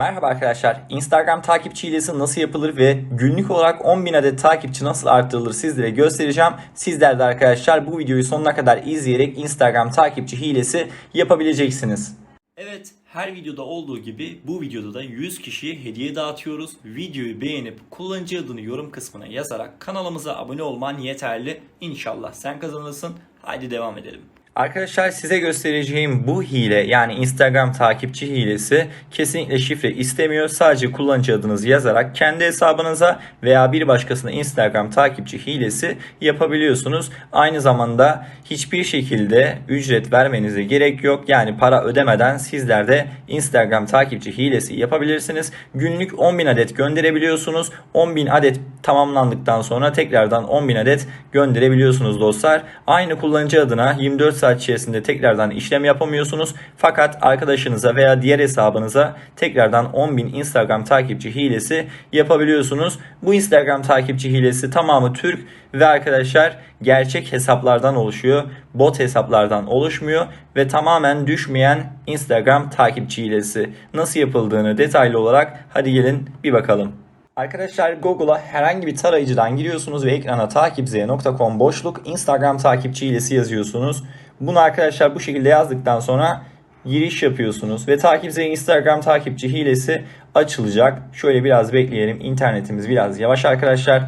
Merhaba arkadaşlar. Instagram takipçi hilesi nasıl yapılır ve günlük olarak 10.000 adet takipçi nasıl arttırılır sizlere göstereceğim. Sizler de arkadaşlar bu videoyu sonuna kadar izleyerek Instagram takipçi hilesi yapabileceksiniz. Evet, her videoda olduğu gibi bu videoda da 100 kişiye hediye dağıtıyoruz. Videoyu beğenip kullanıcı adını yorum kısmına yazarak kanalımıza abone olman yeterli. İnşallah sen kazanırsın. Haydi devam edelim. Arkadaşlar size göstereceğim bu hile yani Instagram takipçi hilesi kesinlikle şifre istemiyor. Sadece kullanıcı adınızı yazarak kendi hesabınıza veya bir başkasına Instagram takipçi hilesi yapabiliyorsunuz. Aynı zamanda hiçbir şekilde ücret vermenize gerek yok. Yani para ödemeden sizler de Instagram takipçi hilesi yapabilirsiniz. Günlük 10.000 adet gönderebiliyorsunuz. 10.000 adet tamamlandıktan sonra tekrardan 10.000 adet gönderebiliyorsunuz dostlar. Aynı kullanıcı adına 24 saat içerisinde tekrardan işlem yapamıyorsunuz. Fakat arkadaşınıza veya diğer hesabınıza tekrardan 10.000 Instagram takipçi hilesi yapabiliyorsunuz. Bu Instagram takipçi hilesi tamamı Türk ve arkadaşlar gerçek hesaplardan oluşuyor. Bot hesaplardan oluşmuyor ve tamamen düşmeyen Instagram takipçi hilesi. Nasıl yapıldığını detaylı olarak hadi gelin bir bakalım. Arkadaşlar Google'a herhangi bir tarayıcıdan giriyorsunuz ve ekrana takipz.com boşluk Instagram takipçi hilesi yazıyorsunuz. Bunu arkadaşlar bu şekilde yazdıktan sonra giriş yapıyorsunuz ve takipz Instagram takipçi hilesi açılacak. Şöyle biraz bekleyelim. İnternetimiz biraz yavaş arkadaşlar.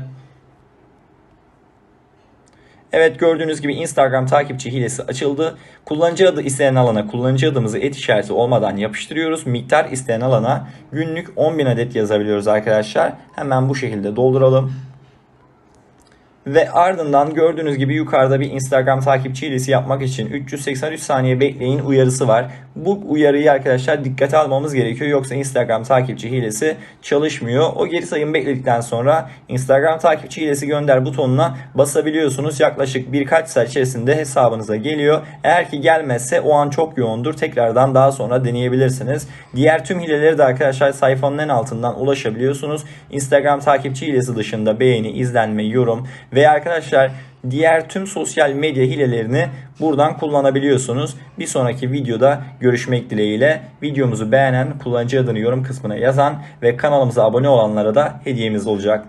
Evet gördüğünüz gibi Instagram takipçi hilesi açıldı. Kullanıcı adı istenen alana kullanıcı adımızı et işareti olmadan yapıştırıyoruz. Miktar istenen alana günlük 10.000 adet yazabiliyoruz arkadaşlar. Hemen bu şekilde dolduralım. Ve ardından gördüğünüz gibi yukarıda bir Instagram takipçi hilesi yapmak için 383 saniye bekleyin uyarısı var. Bu uyarıyı arkadaşlar dikkate almamız gerekiyor. Yoksa Instagram takipçi hilesi çalışmıyor. O geri sayım bekledikten sonra Instagram takipçi hilesi gönder butonuna basabiliyorsunuz. Yaklaşık birkaç saat içerisinde hesabınıza geliyor. Eğer ki gelmezse o an çok yoğundur. Tekrardan daha sonra deneyebilirsiniz. Diğer tüm hileleri de arkadaşlar sayfanın en altından ulaşabiliyorsunuz. Instagram takipçi hilesi dışında beğeni, izlenme, yorum ve arkadaşlar diğer tüm sosyal medya hilelerini buradan kullanabiliyorsunuz. Bir sonraki videoda görüşmek dileğiyle videomuzu beğenen, kullanıcı adını yorum kısmına yazan ve kanalımıza abone olanlara da hediyemiz olacak.